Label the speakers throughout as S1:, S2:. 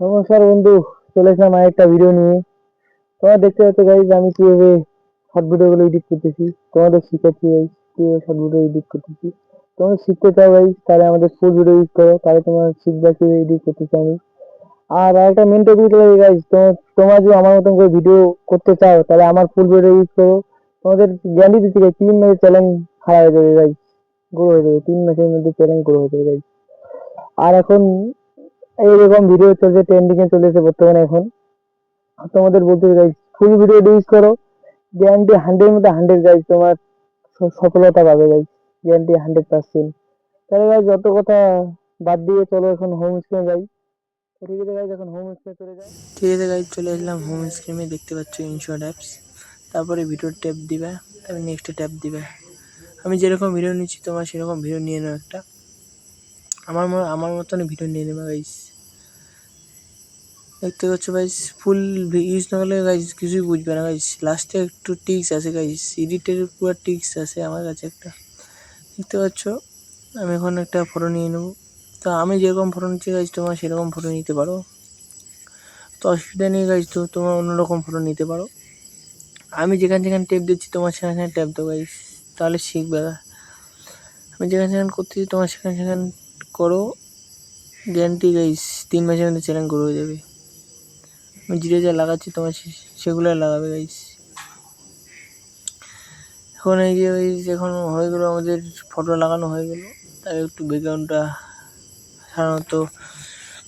S1: নমস্কার বন্ধু, চলে এসলাম আরেকটা ভিডিও নিয়ে। তোমরা দেখতে পাচ্ছ গাইজ আমি কীভাবে শর্ট ভিডিও গুলো এডিট করতেছি। তোমাদের শিখাচ্ছি গাইজ কীভাবে শর্ট ভিডিও এডিট করতেছি। তোমরা শিখতে চাও গাইজ তাহলে আমাদের ফুল ভিডিও ইউজ করো, তাহলে তোমার শিখবে কীভাবে এডিট করতেছি আমি। আর একটা মেন টপিক লাগে গাইজ তোমরা যদি আমার মতন করে ভিডিও করতে চাও, তাহলে আমার ফুল ভিডিও ইউজ করো। তোমাদের গ্যারান্টি দিচ্ছি গাইজ তিন মাসের চ্যালেঞ্জ খারাপ হয়ে যাবে গাইজ গ্রো হয়ে যাবে। তিন মাসের মধ্যে চ্যালেঞ্জ গ্রো হয়ে যাবে গাইজ আর এখন এইরকম ভিডিও চলছে ট্রেন্ডিং এ চলেছে বর্তমানে এখন। তোমাদের বলতে চাই ফুল ভিডিও ইউজ করো। গ্যারান্টি হান্ড্রেড মধ্যে হান্ড্রেড গাইজ তোমার সফলতা পাবে গাইজ গ্যারান্টি হান্ড্রেড পার্সেন্ট তাহলে গাইজ যত কথা বাদ দিয়ে চলো এখন হোম স্ক্রিনে যাই ঠিক আছে গাইজ এখন হোম স্ক্রিনে চলে যাই
S2: ঠিক আছে গাইজ চলে এলাম হোম স্ক্রিনে দেখতে পাচ্ছ ইনশর্ট অ্যাপস তারপরে ভিডিও ট্যাপ দিবে, তারপরে নেক্সট ট্যাপ দিবে। আমি যেরকম ভিডিও নিচ্ছি, তোমার সেরকম ভিডিও নিয়ে নাও একটা। আমার আমার মতন ভিডিও নিয়ে নেবে গাইজ দেখতে পাচ্ছ গাইজ ফুল ইউজ না করলে গাইজ কিছুই বুঝবে না গাইজ লাস্টে একটু টিক্স আছে গাইজ এডিটের পুরো টিক্স আছে আমার কাছে একটা। দেখতে পাচ্ছ, আমি এখন একটা ফটো নিয়ে নেব। তো আমি যেরকম ফটো নিচ্ছি গাইজ তোমার সেরকম ফটো নিতে পারো। তো অসুবিধা নেই গাইজ তো তোমার অন্যরকম ফটো নিতে পারো। আমি যেখানে যেখানে টেপ দিচ্ছি, তোমার সেখানে সেখানে ট্যাপ দেবো গাইজ তাহলে শিখবে। আমি যেখানে সেখানে করতেছি, তোমার সেখানে সেখানে করো গ্যারান্টি গাইজ তিন মাসের মধ্যে চ্যালেঞ্জ গ্রো হয়ে যাবে। আমি জিরে যা লাগাচ্ছি তোমার সেগুলো লাগাবে গাইজ এখন এই যে গাইজ এখন হয়ে গেলো আমাদের ফটো লাগানো হয়ে গেলো। তাই একটু ব্যাকগ্রাউন্ডটা সাধারণত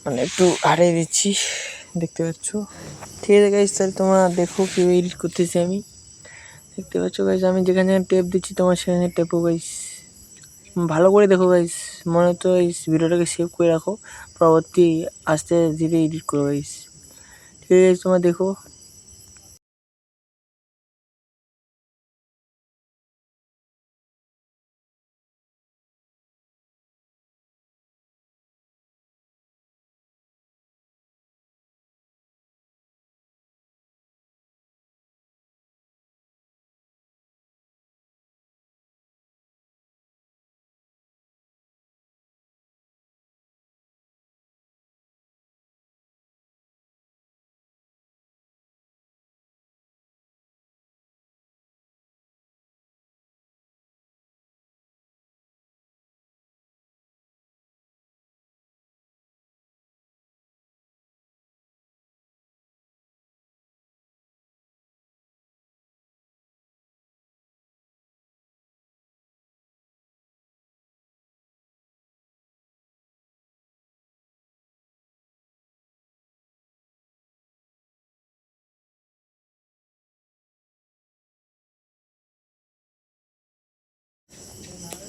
S2: মানে একটু হারিয়ে দিচ্ছি, দেখতে পাচ্ছ। ঠিক আছে গাইজ তাহলে তোমরা দেখো কীভাবে এডিট করতেছি আমি। দেখতে পাচ্ছ গাইজ আমি যেখানে টেপ দিচ্ছি, তোমার সেখানে টেপও গাইজ ভালো করে দেখো গাইস মনে হতো এই ভিডিওটাকে সেভ করে রাখো। পরবর্তী আস্তে ধীরে এডিট করো গাইস ঠিক আছে তোমরা দেখো।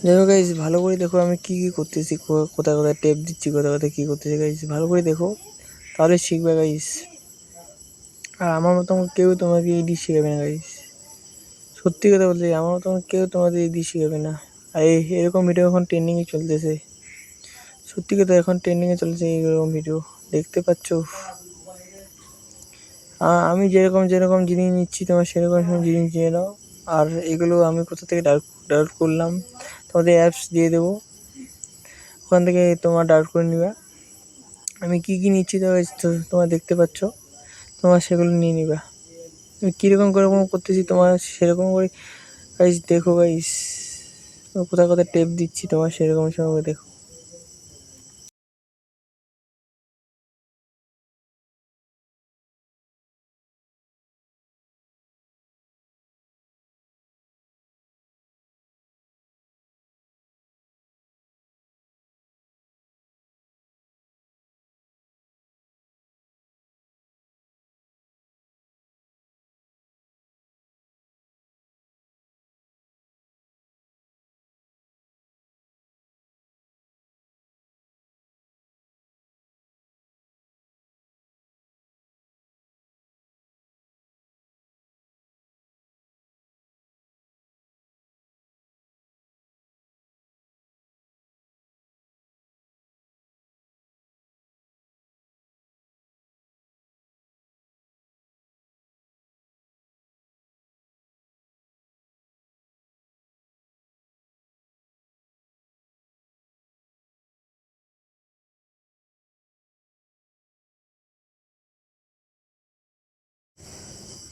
S2: দেখো গাইজ ভালো করে দেখো আমি কী কী করতেছি কোথায় কোথায় টেপ দিচ্ছি, কোথায় কোথায় কী করতেছি গাইজ ভালো করে দেখো, তাহলে শিখবে গাইজ আর আমার মতন কেউ তোমাকে এডিট শেখাবে না গাইজ সত্যি কথা বলতে আমার মতন কেউ তোমাদের এডিট শেখাবে না। আর এই, এরকম ভিডিও এখন ট্রেন্ডিংয়ে চলতেছে। সত্যি কথা এখন ট্রেন্ডিংয়ে চলছে এইরকম ভিডিও দেখতে পাচ্ছ? আমি যেরকম যেরকম জিনিস নিচ্ছি, তোমার সেরকম সেরকম জিনিস নিয়ে নাও। আর এগুলো আমি কোথা থেকে ডাউনলোড করলাম, তোমাদের অ্যাপস দিয়ে দেবো। ওখান থেকে তোমার ডাউনলোড করে নিবা। আমি কী কী নিচ্ছি তোমরা দেখতে পাচ্ছ, তোমার সেগুলো নিয়ে নিবা। আমি কীরকম করে করতেছি তোমার সেরকম করে গাইস দেখো গাইস কোথায় কোথায় টেপ দিচ্ছি তোমার সেরকম সেরকম দেখো।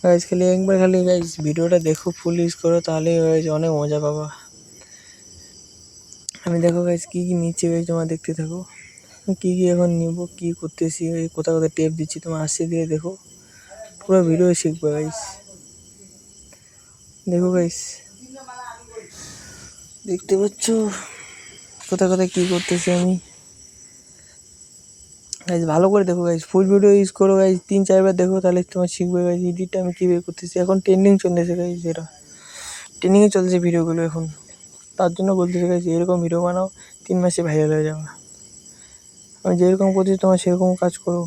S2: গাইজ খালি একবার খালি গাইজ ভিডিওটা দেখো ফুল ইউজ করো, তাহলেই গাইজ অনেক মজা পাবা। আমি দেখো গাইজ কী কী নিচ্ছে গাইজ তোমার দেখতে থাকো। কী কী এখন নিব, কী করতেছি, এই কোথাও কোথায় টেপ দিচ্ছি, তোমার আসছে দিয়ে দেখো। পুরো ভিডিও শিখবে গাইজ দেখো গাইজ দেখতে পাচ্ছ? কোথায় কোথায় কী করতেছি আমি? গাইজ ভালো করে দেখো গাইজ ফুল ভিডিও ইউজ করো গাইজ তিন, চারবার দেখো, তাহলে তোমার শিখবে গাইজ এডিটটা আমি কীভাবে করতেছি। এখন ট্রেন্ডিং চলতেছে গাইজ এটা ট্রেন্ডিংয়ে চলছে ভিডিওগুলো এখন। তার জন্য বলতেছে গাইজ এরকম ভিডিও বানাও, তিন মাসে ভাইরাল হয়ে যাবে। আমি যেরকম করছি তোমার সেরকম কাজ করো।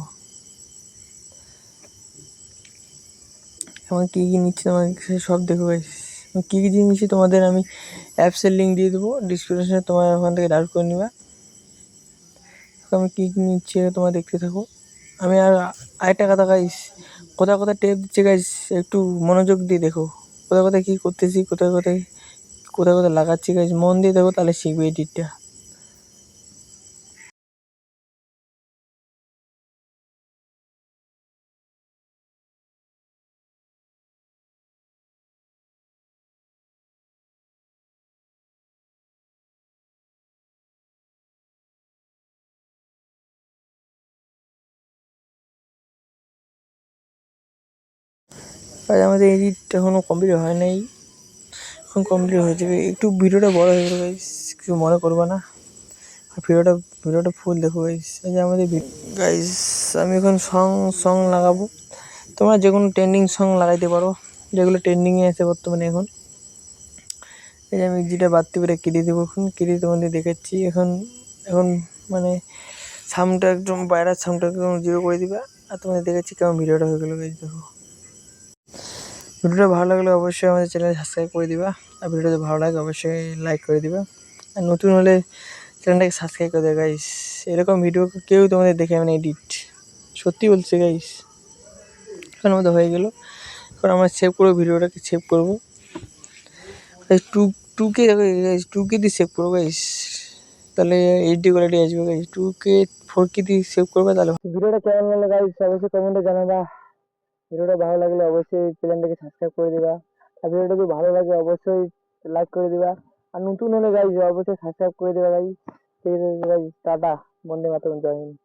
S2: আমার কী কী নিচ্ছি তোমার সব দেখো গাইজ কী কী জিনিস তোমাদের আমি অ্যাপসের লিঙ্ক দিয়ে দেবো ডিসক্রিপশনে তোমার ওখান থেকে ডাউনলোড করে নিবা। আমি কী নিচ্ছি তোমরা দেখতে থাকো। আমি আর আরেকটা কথা গাইস কোথায় কোথায় টেপ দিচ্ছে গাইস একটু মনোযোগ দিয়ে দেখো। কোথায় কোথায় কী করতেছি, কোথায় কোথায় কোথায় কোথায় লাগাচ্ছি গাইস মন দিয়ে দেখো তাহলে শিখবে এডিটটা আর আমাদের এডিট এখনও কমপ্লিট হয় নাই। এখন কমপ্লিট হয়ে যাবে। একটু ভিডিওটা বড় হয়ে গেলো গাইস কিছু মনে করবে না। ভিডিওটা ভিডিওটা ফুল দেখো গাইস এই যে আমাদের গাইস আমি এখন সং সং লাগাবো। তোমরা যে কোনো ট্রেন্ডিং সং লাগাইতে পারো। যেগুলো ট্রেন্ডিংয়ে আছে বর্তমানে এখন। এই যে আমি যেটা বাড়তে পেরে কেটে দেবো এখন। কেটে তোমাদের দেখাচ্ছি। এখন এখন মানে সামটা একদম, বাইরের সামটা একদম জিরো করে দিবা। আর তোমাদের দেখাচ্ছি কেমন ভিডিওটা হয়ে গেলো গাইস দেখো। ভিডিওটা ভালো লাগলে অবশ্যই আমাদের চ্যানেল সাবস্ক্রাইব করে দিবা। আর ভিডিওটা ভালো লাগে, অবশ্যই লাইক করে দিবা। আর নতুন হলে চ্যানেলটাকে সাবস্ক্রাইব করে দেবে গাইস এরকম ভিডিও কেউ তোমাদের দেখে আমি এডিট সত্যি বলছি গাইস এখন আমাদের হয়ে গেল। এখন আমরা সেভ করব, ভিডিওটাকে সেভ করব। টু টু কে দেখো গাইস টু কে দিয়ে সেভ করব গাইস তাহলে এইচডি কোয়ালিটি আসবে guys two K four K দিয়ে সেভ করবে, তাহলে
S1: ভিডিওটা কেমন লাগল গাইস অবশ্যই কমেন্টে জানাবা। ভিডিওটা ভালো লাগলে অবশ্যই চ্যানেলটাকে সাবস্ক্রাইব করে দিবা। আর ভিডিওটা যদি ভালো লাগে, অবশ্যই লাইক করে দিবা। আর নতুন হলে গাইজ অবশ্যই সাবস্ক্রাইব করে দিবা গাইজ ঠিক আছে গাইজ টাটা। বন্দে মাতরম, জয় হিন্দ।